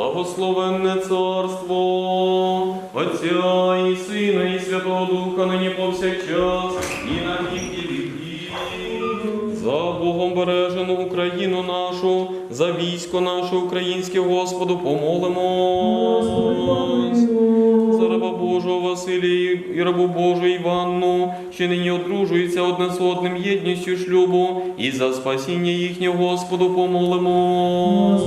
Благословенне царство Отця і Сина, і Святого Духа, нині повсякчас, і на віки віків. За Богом бережену Україну нашу, за військо наше українське, Господу, помолимось. За раба Божого Василія і рабу Божу Іванну, що нині одружуються одне з одним єдністю шлюбу, і за спасіння їхнього Господу помолимось.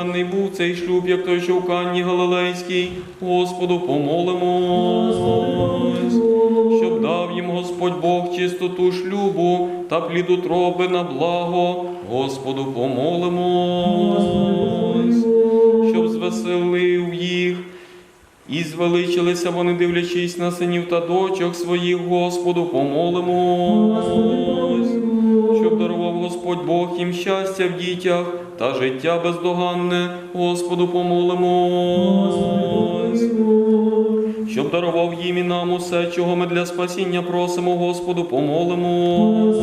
Щоб був цей шлюб, як той, що в Канні Галилейській, Господу помолимось. Щоб дав їм Господь Бог чистоту шлюбу та плід утроби на благо, Господу помолимось. Щоб звеселив їх, і звеличилися вони, дивлячись на синів та дочок своїх, Господу помолимось, щоб дарував Господь Бог їм щастя в дітях та життя бездоганне, Господу помолимось, щоб дарував їм і нам усе, чого ми для спасіння просимо, Господу помолимось.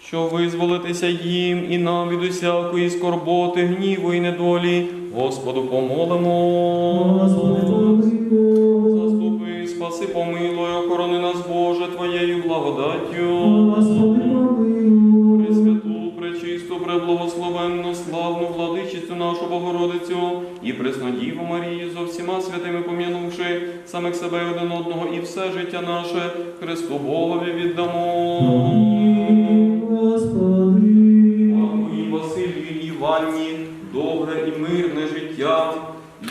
Щоб визволитися їм і нам від усякої скорботи, гніву і недолі, Господу помолимо. Заступи, спаси, помилуй, охорони нас, Боже, Твоєю благодаттю. Богородицю і Преснодіву Марію зо всіма святими пом'янувши самих себе один одного і все життя наше Христу Богові віддамо. Вам і Василію і Іванні, добре і мирне життя,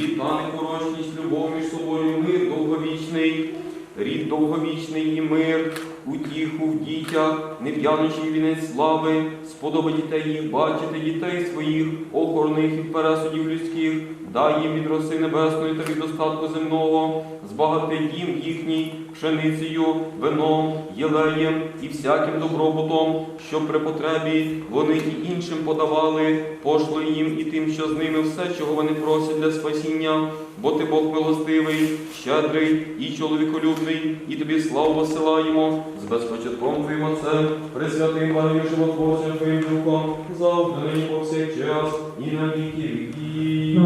літа непорочність, любов між собою, мир довговічний, рід довговічний і мир, утіху в дітях, неп'яночий вінець слави, сподоби дітей їх бачити, дітей своїх, охорони від пересудів людських, дай їм від роси небесної та від достатку земного, збагати дім їхній пшеницею, вином, єлеєм і всяким добробутом, щоб при потребі вони і іншим подавали, пошли їм і тим, що з ними все, чого вони просять для спасіння, бо ти Бог милостивий, щедрий і чоловіколюбний, і тобі славу посилаємо. З безпочатком Твоїм Отцем, присвятим Богом животворцем Твоїм Духом, завжди нині повсякчас і на віки віків.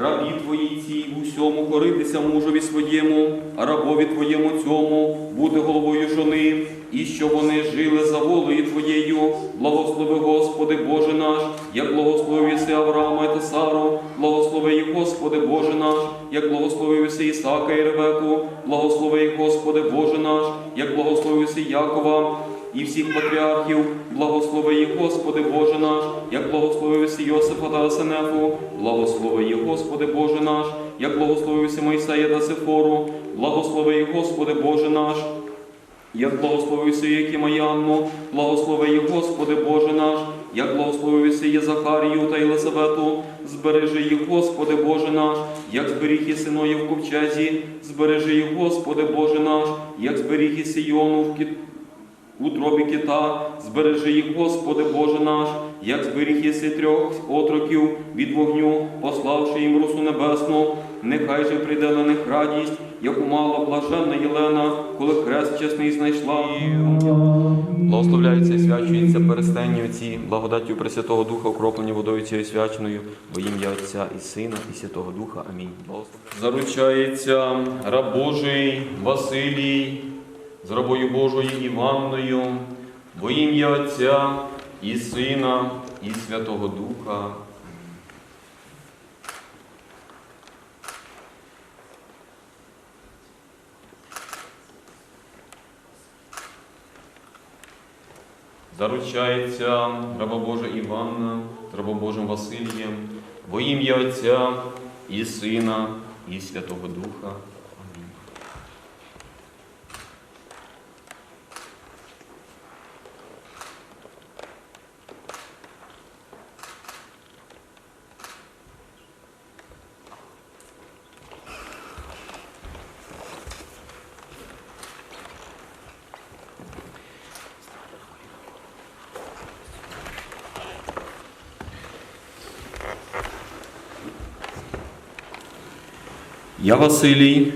Рабі твої цій в усьому коритися мужові своєму, а рабові твоєму цьому бути головою жони, і щоб вони жили за волею Твоєю. Благослови, Господи, Боже наш, як благословив єси Авраама та Сару, благослови Господи, Боже наш, як благословив єси Ісака і Ревеку, благослови Господи, Боже наш, як благословив єси Якова і всіх патріархів, благослови Господи Боже наш, як благословився Йосифа та Асенефу, благослови Господи Боже наш, як благословився Мойсея та Сифору, благослови Господи Боже наш. Як благословився Якима Янну, благослови Господи Боже наш, як благословився є Захарію та Єлисавету, збережи їх, Господи Боже наш, як зберіг і синоє в ковчезі, збережи їх, Господи Боже наш, як зберіг і Сіону в кіт у тробі кита, збережи їх, Господи Боже наш, як зберіг єси трьох отроків від вогню, пославши їм русу небесну, нехай же прийде на них радість, як умала блаженна Єлена, коли хрест чесний знайшла. Благословляється і свячується перестенні отці, благодаттю Пресвятого Духа, окроплені водою цією свяченою, во ім'я Отця і Сина, і Святого Духа. Амінь. Заручається раб Божий Василій з рабою Божою Іванною, во ім'я Отця і Сина, і Святого Духа. Заручається раба Божа Іванна рабом Божим Василієм, во ім'я Отця і Сина, і Святого Духа. Амінь. Я Василій,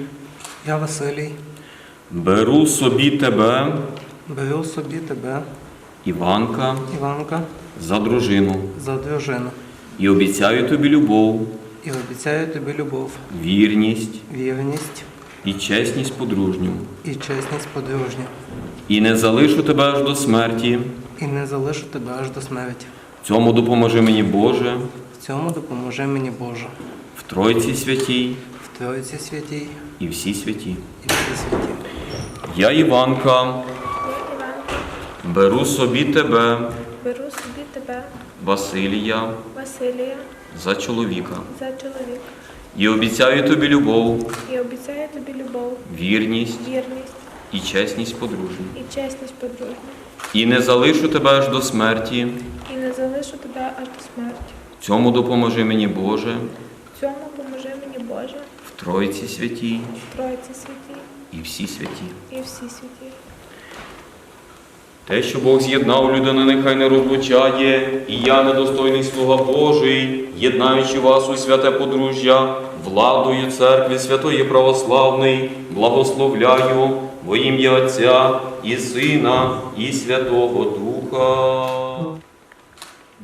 Я Василій, беру собі тебе. Беру собі тебе, Іванка, Іванка, за дружину. За дружину. І обіцяю тобі любов, і обіцяю тобі любов, вірність. Вірність. І чесність подружню. і чесність подружню, І не залишу тебе аж до смерті. і не залишу тебе аж до смерті. В Цьому допоможи мені Боже, В цьому допоможи мені Боже, в Тройці святій Тройці святій і всі святі. і всі святі. Я, Іванка, Я, Іванка, беру собі тебе, беру собі тебе, Василія, Василія, за чоловіка. за чоловіка. І обіцяю тобі любов, і обіцяю тобі любов, вірність. Вірність. І чесність подружню. і чесність подружню, І не залишу тебе аж до смерті. і не залишу тебе аж до смерті. Цьому допоможи мені Боже, В цьому поможи мені Боже, в Тройці святій в Тройці святі і всі святі. і всі святі. Те, що Бог з'єднав людину, нехай не розлучає, і я, недостойний слуга Божий, єднаючи вас у святе подружжя, владою церкви святої православної, благословляю во ім'я Отця і Сина, і Святого Духа.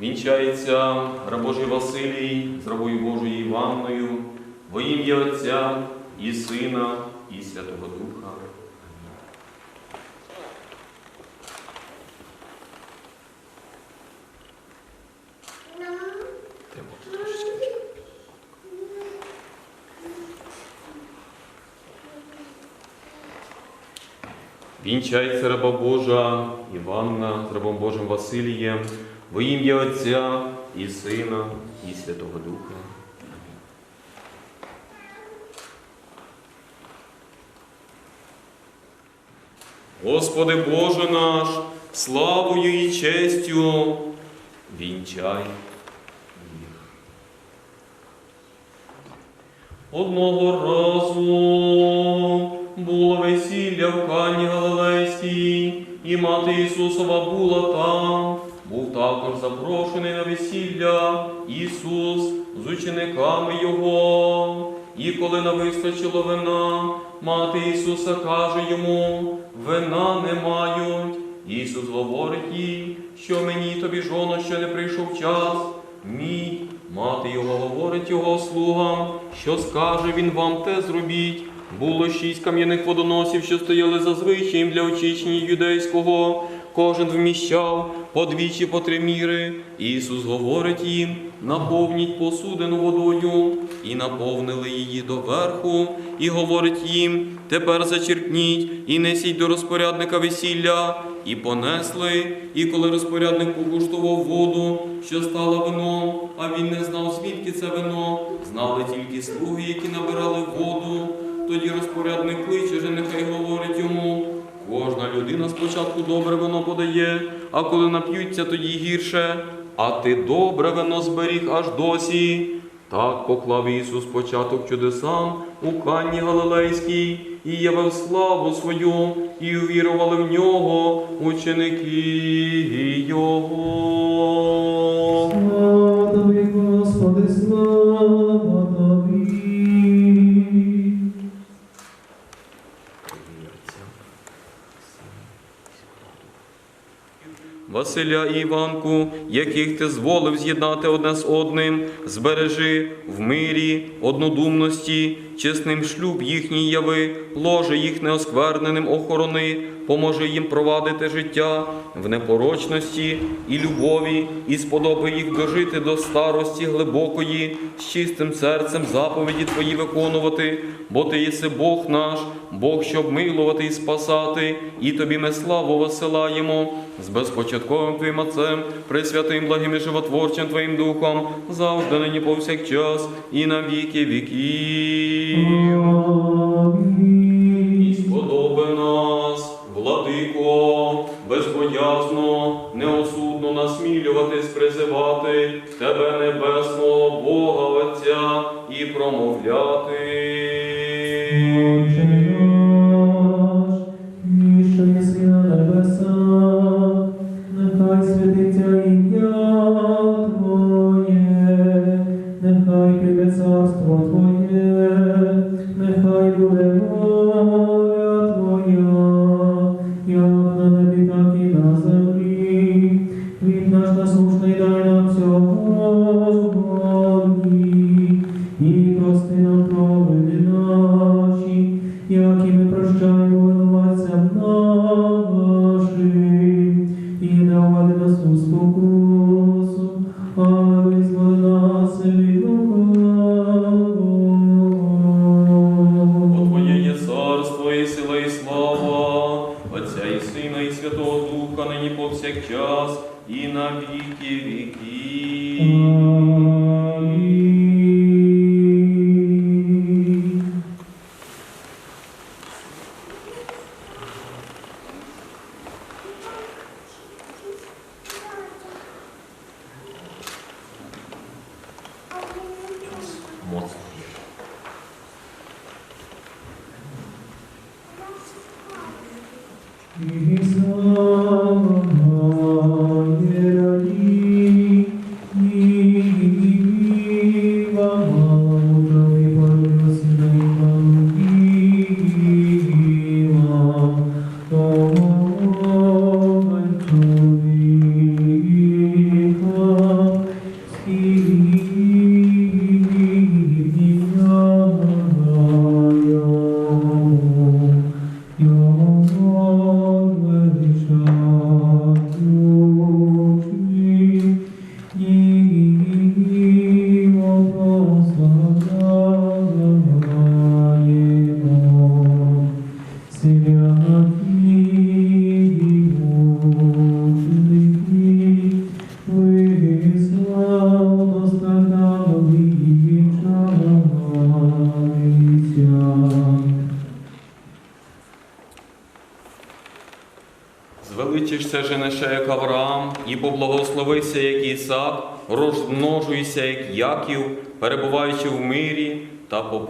Вінчається раб Божий Василій з рабою Божою Іванною, во ім'я Отця і Сина, і Святого Духа. Вінчається раба Божа Іванна з рабом Божим Василієм, во ім'я Отця і Сина, і Святого Духа. Господи Боже наш, славою і честю вінчай їх. Одного разу було весілля в Кані Галилейській, і мати Ісусова була там. Був також запрошений на весілля Ісус з учениками Його. І коли не вистачило вина, мати Ісуса каже йому: вина не мають. Ісус говорить їй, що мені тобі жоно ще не прийшов час. Мій мати його говорить його слугам, що скаже він вам, те зробіть. Було шість кам'яних водоносів, що стояли за звичаєм для очищення юдейського. Кожен вміщав по двічі по три міри. Ісус говорить їм: наповніть посудину водою, і наповнили її доверху, і говорить їм: тепер зачерпніть і несіть до розпорядника весілля. І понесли, і коли розпорядник покуштував воду, що стала вином, а він не знав, звідки це вино, знали тільки слуги, які набирали воду. Тоді розпорядник кличе, же нехай говорить йому. Кожна людина спочатку добре вино подає, а коли нап'ються, тоді гірше. А ти добре вино зберіг аж досі. Так поклав Ісус початок чудесам у Канні Галилейській і явив славу свою, і увірували в нього ученики Його. Василя і Іванку, яких ти зволив з'єднати одне з одним, збережи в мирі, однодумності, чесним шлюб їхній яви, ложе їх неоскверненим охорони, поможи їм провадити життя в непорочності і любові, і сподоби їх дожити до старості глибокої, з чистим серцем заповіді Твої виконувати, бо Ти єси Бог наш, Бог, щоб милувати і спасати, і Тобі ми славу висилаємо з безпочатковим Твоїм Отцем, пресвятим, благим і животворчим Твоїм Духом, завжди нині повсякчас і на віки віків. Безбоязно, неосудно насмілюватись, призивати Тебе, небесного Бога Отця, і промовляти. Amen. Святі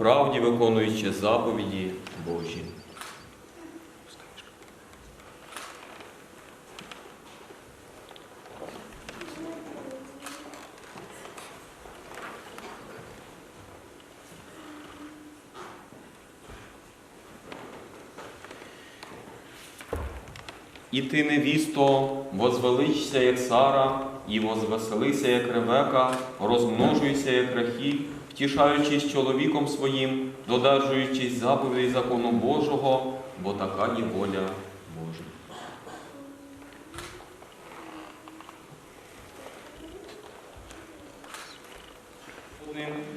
правді виконуючи заповіді Божі. І ти, невісто, возвеличся, як Сара, і возвеселися, як Ревека, розмножуйся, як Рахіль, втішаючись чоловіком своїм, додержуючись заповідей закону Божого, бо така є воля Божа.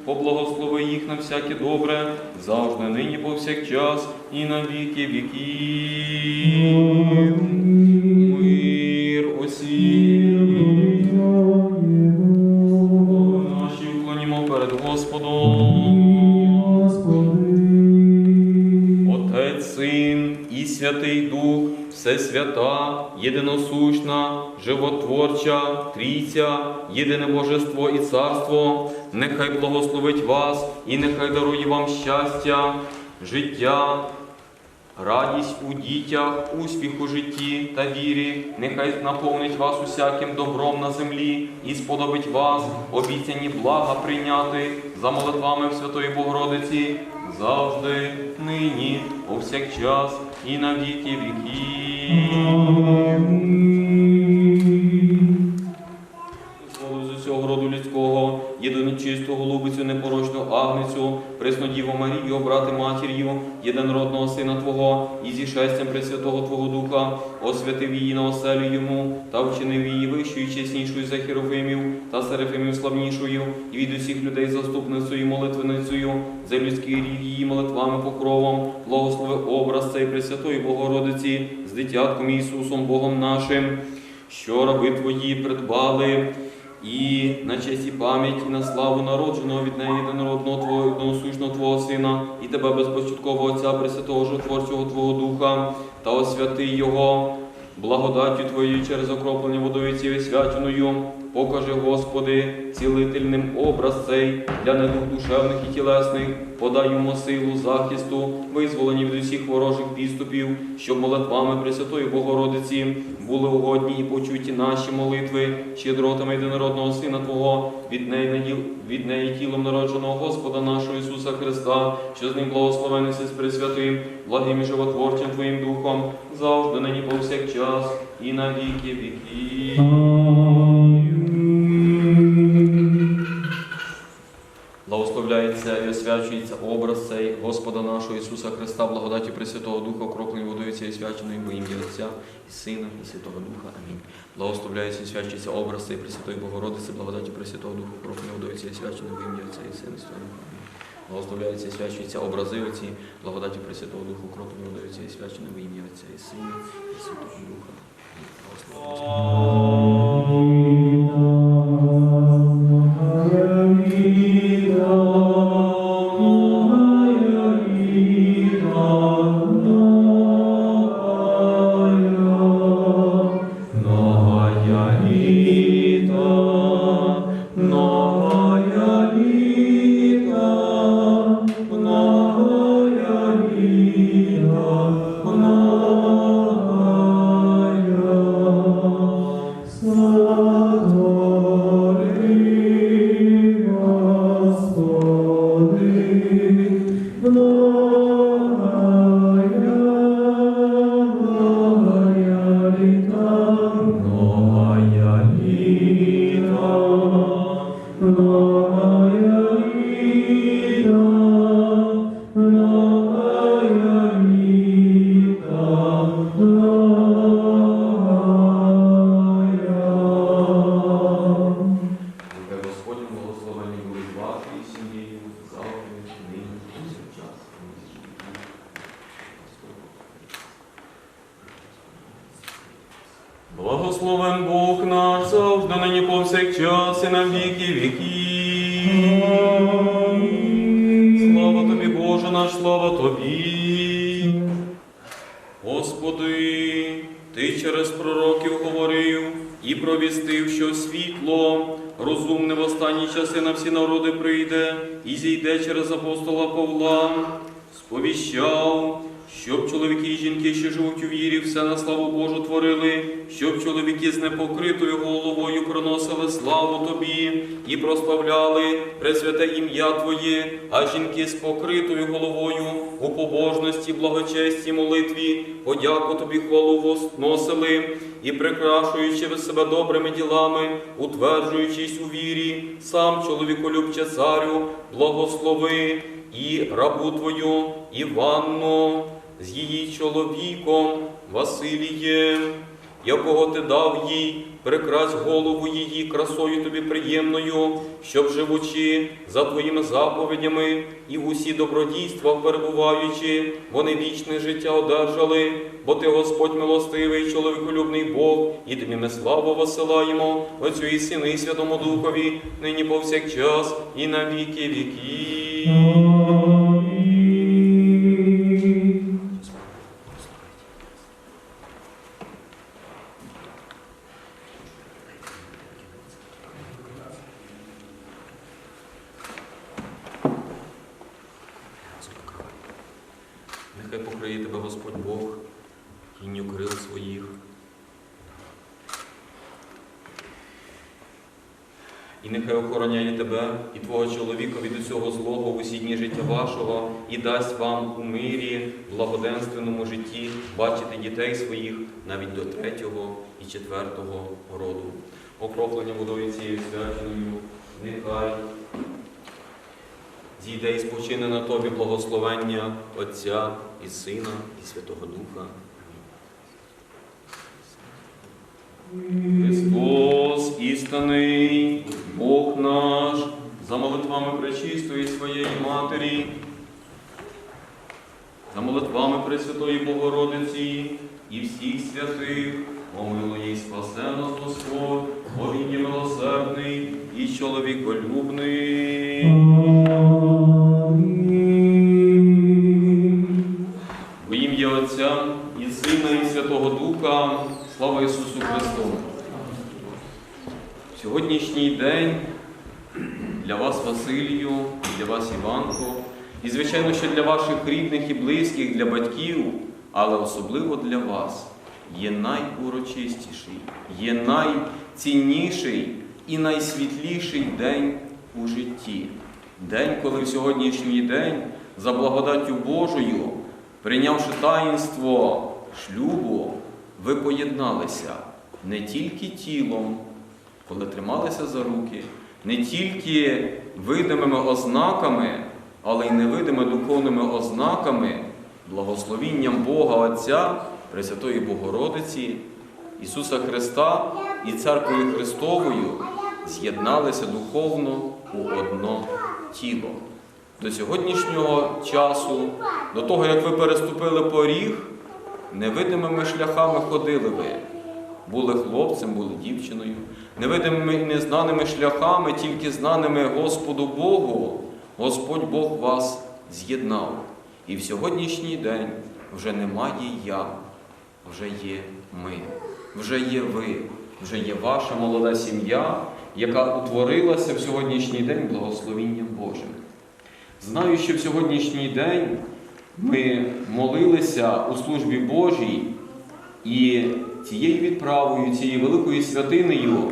Поблагослови їх на всяке добре, завжди нині повсякчас і на віки віків. Всесвята, єдиносущна, животворча, Трійця, єдине Божество і Царство, нехай благословить вас і нехай дарує вам щастя, життя, радість у дітях, успіх у житті та вірі, нехай наповнить вас усяким добром на землі і сподобить вас обіцяні блага прийняти за молитвами в Святої Богородиці, завжди, нині, повсякчас і на віки. Amen. Єдиночисту голубицю, непорочну агницю, преснодіву Марію, брати матір'ю, єдинородного Сина Твого, і зі шестям Пресвятого Твого Духа, освятив її на оселю йому, та вчинив її вищою, і чеснішою за херовимів, та серафимів славнішою, і від усіх людей заступницею і молитвеницею, за людський рід її молитвами покровом, благослови образ цей Пресвятої Богородиці, з дитятком Ісусом Богом нашим, що раби Твої придбали. І на честь і пам'ять, і на славу народженого від неї єдинородного Твого, односущного Твого Сина, і Тебе безпочаткового Отця, Пресвятого Животворчого Твого Духа, та освяти Його благодаттю Твоєю через окроплення водою цією свяченою. Покажи, Господи, цілительним образ цей для недуг душевних і тілесних, подай йому силу захисту, визволені від усіх ворожих підступів, щоб молитвами Пресвятої Богородиці були угодні і почуті наші молитви, щедротами єдинородного Сина Твого, від неї, від неї тілом народженого Господа нашого Ісуса Христа, що з ним благословений си з Пресвятим, благим і животворчим Твоїм Духом, завжди нині повсякчас і на віки віків. І освячується образ цей Господа нашого Ісуса Христа, благодаті Пресвятого Духа, окроплений водою цією свяченою во ім'я Отця і Сина і Святого Духа. Амінь. Благословляється і освячується образ цей Пресвятої Богородиці, благодаті Пресвятого Духа, окроплений водою цією свяченою во ім'я Отця і Сина і Святого Духа. Амінь. Благословляється і освячується образи оці, благодаті Пресвятого Духа, окроплений водою цією свяченою во ім'я Отця і Сина і Святого Духа. Амінь. Нині повсякчас і на віки віків. Слава тобі, Боже наш, слава тобі. Господи, Ти через пророків говорив і провістив, що світло розумне в останні часи на всі народи прийде і зійде через апостола Павла, сповіщав, щоб чоловіки і жінки, що живуть у вірі, все на славу Божу творили, щоб чоловіки з непокритою головою приносили славу Тобі і прославляли пресвяте ім'я Твоє, а жінки з покритою головою у побожності, благочесті, молитві, подяку Тобі хвалу возносили і прикрашуючи себе добрими ділами, утверджуючись у вірі, сам чоловіколюбче царю, благослови і рабу Твою Іванну з її чоловіком Василієм, якого ти дав їй, прикрась голову її красою тобі приємною, щоб живучи за твоїми заповідями і в усі добродійства перебуваючи, вони вічне життя одержали, бо ти Господь милостивий, чоловіколюбний Бог, і тобі ми славу посилаємо, Отцю і Сину, і Святому Духові, нині повсякчас, і на віки віків. Амінь. Нехай покриє тебе Господь Бог, тінню крил своїх. Нехай охороняє тебе і твого чоловіка від усього злого в усі дні життя вашого, і дасть вам у мирі, благоденственному житті бачити дітей своїх навіть до третього і четвертого роду. Окроплення водою цією свяченою, нехай зійде і спочине на тобі благословення Отця і Сина, і Святого Духа. Христос істинний, Бог наш, за молитвами пречистої своєї Матері, за молитвами Пресвятої Богородиці і всіх святих, помилує і спасе нас Господь, Бог є милосердний і чоловіколюбний. Во ім'я Отця і Сина, і Святого Духа, слава Ісусу Христу! Сьогоднішній день для вас, Василію, для вас, Іванко, і, звичайно, що для ваших рідних і близьких, для батьків, але особливо для вас є найурочистіший, є найцінніший і найсвітліший день у житті. День, коли в сьогоднішній день, за благодаттю Божою, прийнявши таїнство шлюбу, ви поєдналися не тільки тілом, коли трималися за руки, не тільки видимими ознаками, але й невидимими духовними ознаками, благословінням Бога Отця, Пресвятої Богородиці, Ісуса Христа і Церквою Христовою з'єдналися духовно у одно тіло. До сьогоднішнього часу, до того, як ви переступили поріг, невидимими шляхами ходили ви. Були хлопцем, були дівчиною, невидимими і незнаними шляхами, тільки знаними Господу Богу, Господь Бог вас з'єднав. І в сьогоднішній день вже немає я, вже є ми, вже є ви, вже є ваша молода сім'я, яка утворилася в сьогоднішній день благословінням Божим. Знаю, що в сьогоднішній день ми молилися у службі Божій і цією відправою, цією великою святинею,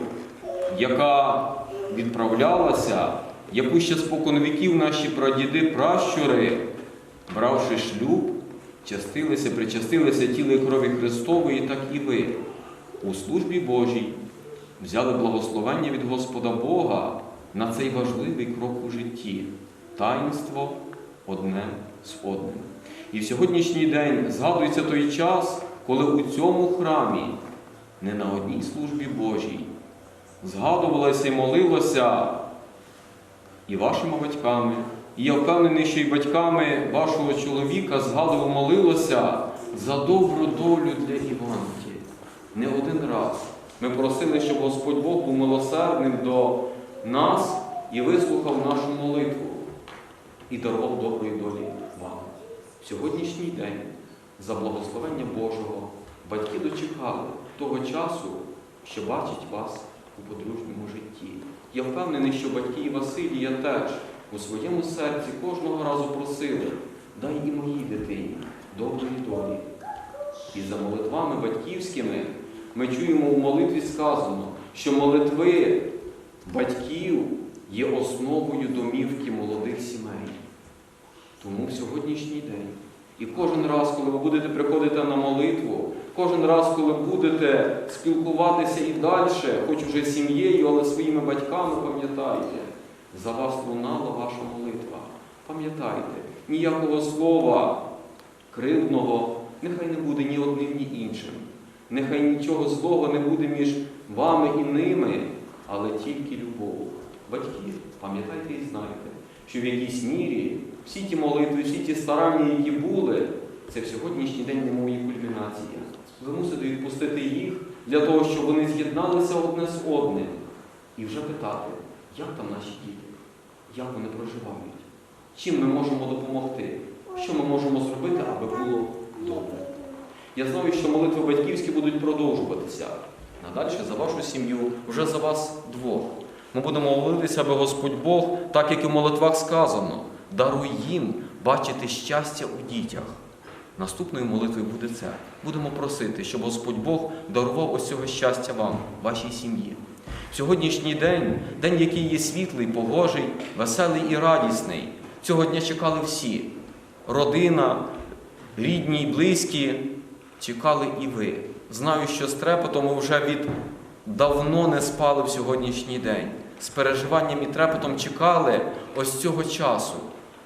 яка відправлялася, яку ще спокон віків наші прадіди, пращури взявши шлюб, частилися, причастилися тіла крові Христової, так і ви у службі Божій взяли благословення від Господа Бога на цей важливий крок у житті таїнство одне з одним. І в сьогоднішній день згадується той час, коли у цьому храмі, не на одній службі Божій, згадувалося і молилося і вашими батьками, і я впевнений, що і батьками вашого чоловіка згадував, молилося за добру долю для Іванки. Не один раз ми просили, щоб Господь Бог був милосердним до нас і вислухав нашу молитву і дарував доброї долі вам. В сьогоднішній день, за благословення Божого, батьки дочекали того часу, що бачать вас у подружньому житті. Я впевнений, що батьки і Василія теж у своєму серці кожного разу просили, дай і моїй дитині доброї долі. І за молитвами батьківськими ми чуємо у молитві сказано, що молитви батьків є основою домівки молодих сімей. Тому в сьогоднішній день. І кожен раз, коли ви будете приходити на молитву, кожен раз, коли будете спілкуватися і далі, хоч уже сім'єю, але своїми батьками, пам'ятайте, за вас лунала ваша молитва. Пам'ятайте, ніякого слова кривдного нехай не буде ні одним, ні іншим. Нехай нічого злого не буде між вами і ними, але тільки любов. Батьки, пам'ятайте і знайте, що в якійсь мірі всі ті молитви, всі ті старання, які були, це в сьогоднішній день немов її кульмінація. Ви мусите відпустити їх для того, щоб вони з'єдналися одне з одним. І вже питати, як там наші діти, як вони проживають, чим ми можемо допомогти, що ми можемо зробити, аби було добре. Я знаю, що молитви батьківські будуть продовжуватися. Надальше за вашу сім'ю, вже за вас двох. Ми будемо молитися, аби Господь Бог, так як і в молитвах сказано, даруй їм бачити щастя у дітях. Наступною молитвою буде це. Будемо просити, щоб Господь Бог дарував ось цього щастя вам, вашій сім'ї. Сьогоднішній день, день, який є світлий, погожий, веселий і радісний. Цього дня чекали всі. Родина, рідні близькі, чекали і ви. Знаю, що з трепетом ви вже від давно не спали в сьогоднішній день. З переживанням і трепетом чекали ось цього часу.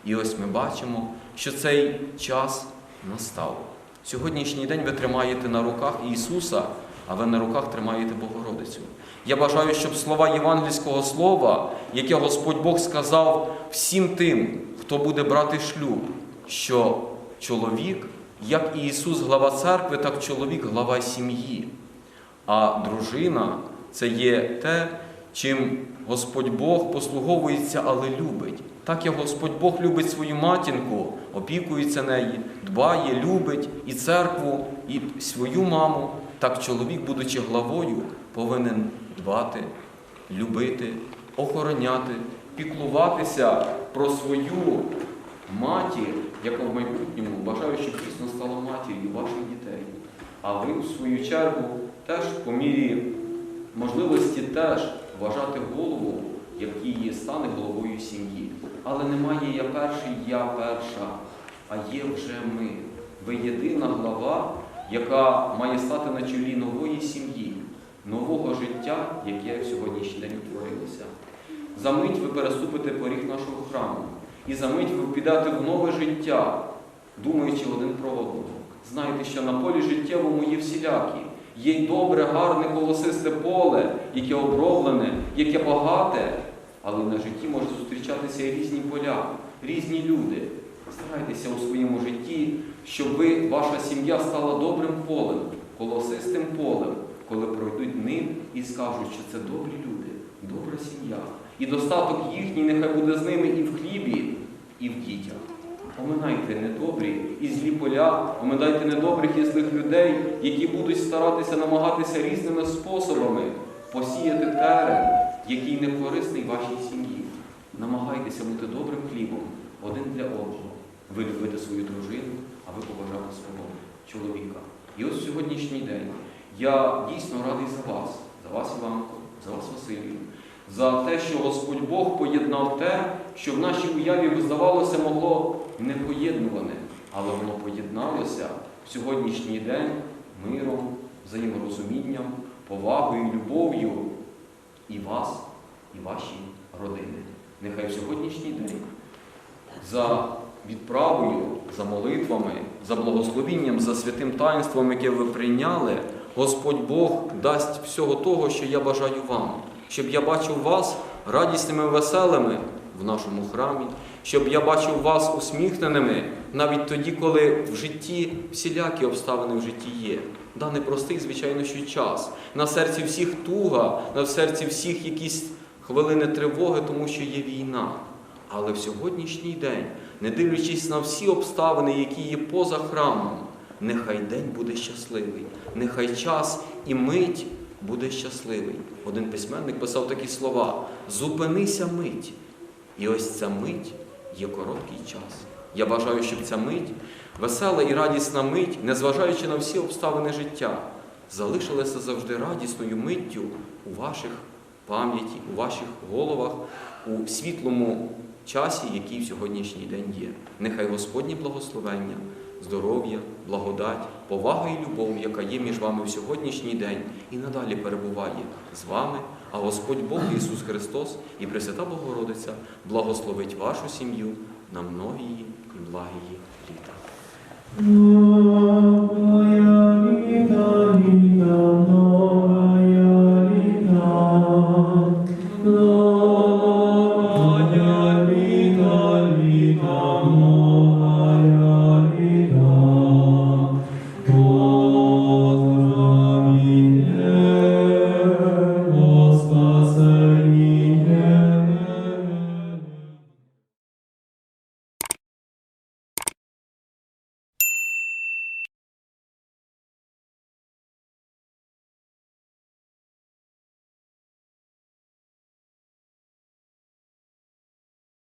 І ось ми бачимо, що цей час настав. Сьогоднішній день ви тримаєте на руках Ісуса, а ви на руках тримаєте Богородицю. Я бажаю, щоб слова євангельського слова, яке Господь Бог сказав всім тим, хто буде брати шлюб, що чоловік, як і Ісус, глава церкви, так чоловік глава сім'ї. А дружина це є те, чим Господь Бог послуговується, але любить. Так як Господь Бог любить свою матінку, опікується нею, дбає, любить і церкву, і свою маму, так чоловік, будучи главою, повинен дбати, любити, охороняти, піклуватися про свою матір, яка в майбутньому бажаю, щоб дійсно стала матір'ю ваших дітей. А ви, в свою чергу, теж по мірі можливості теж вважати голову, який стане головою сім'ї. Але немає я перший, я перша, а є вже ми. Ви єдина глава, яка має стати на чолі нової сім'ї, нового життя, яке в сьогоднішній день утворилося. За мить ви переступите поріг нашого храму, і за мить ви підете в нове життя, думаючи один про одного. Знайте, що на полі життєвому є всілякі. Є й добре, гарне, колосисте поле, яке оброблене, яке багате, але на житті можуть зустрічатися і різні поля, різні люди. Старайтеся у своєму житті, щоб ваша сім'я стала добрим полем, колосистим полем, коли пройдуть ним і скажуть, що це добрі люди, добра сім'я. І достаток їхній нехай буде з ними і в хлібі, і в дітях. Оминайте недобрі і злі поля, оминайте недобрих і злих людей, які будуть старатися намагатися різними способами посіяти терен, який не корисний вашій сім'ї. Намагайтеся бути добрим хлібом один для одного. Ви любите свою дружину, а ви поважаєте свого чоловіка. І ось сьогоднішній день я дійсно радий за вас, за вас, Іванко, за вас, Василію, за те, що Господь Бог поєднав те, що в нашій уяві, здавалося, могло непоєднуване, але воно поєдналося в сьогоднішній день миром, взаєморозумінням, повагою, любов'ю і вас, і ваші родини. Нехай в сьогоднішній день за відправою, за молитвами, за благословінням, за святим таїнством, яке ви прийняли, Господь Бог дасть всього того, що я бажаю вам, щоб я бачив вас радісними, веселими в нашому храмі, щоб я бачив вас усміхненими навіть тоді, коли в житті всілякі обставини в житті є. Да, непростий, звичайно, що час. На серці всіх туга, на серці всіх якісь хвилини тривоги, тому що є війна. Але в сьогоднішній день, не дивлячись на всі обставини, які є поза храмом, нехай день буде щасливий, нехай час і мить буде щасливий. Один письменник писав такі слова: зупинися мить. І ось ця мить є короткий час. Я бажаю, щоб ця мить, весела і радісна мить, незважаючи на всі обставини життя, залишилася завжди радісною миттю у ваших пам'яті, у ваших головах, у світлому часі, який в сьогоднішній день є. Нехай Господнє благословення, здоров'я, благодать, повага і любов, яка є між вами в сьогоднішній день, і надалі перебуває з вами. А Господь Бог Ісус Христос і Пресвята Богородиця благословить вашу сім'ю на многії і благії літа.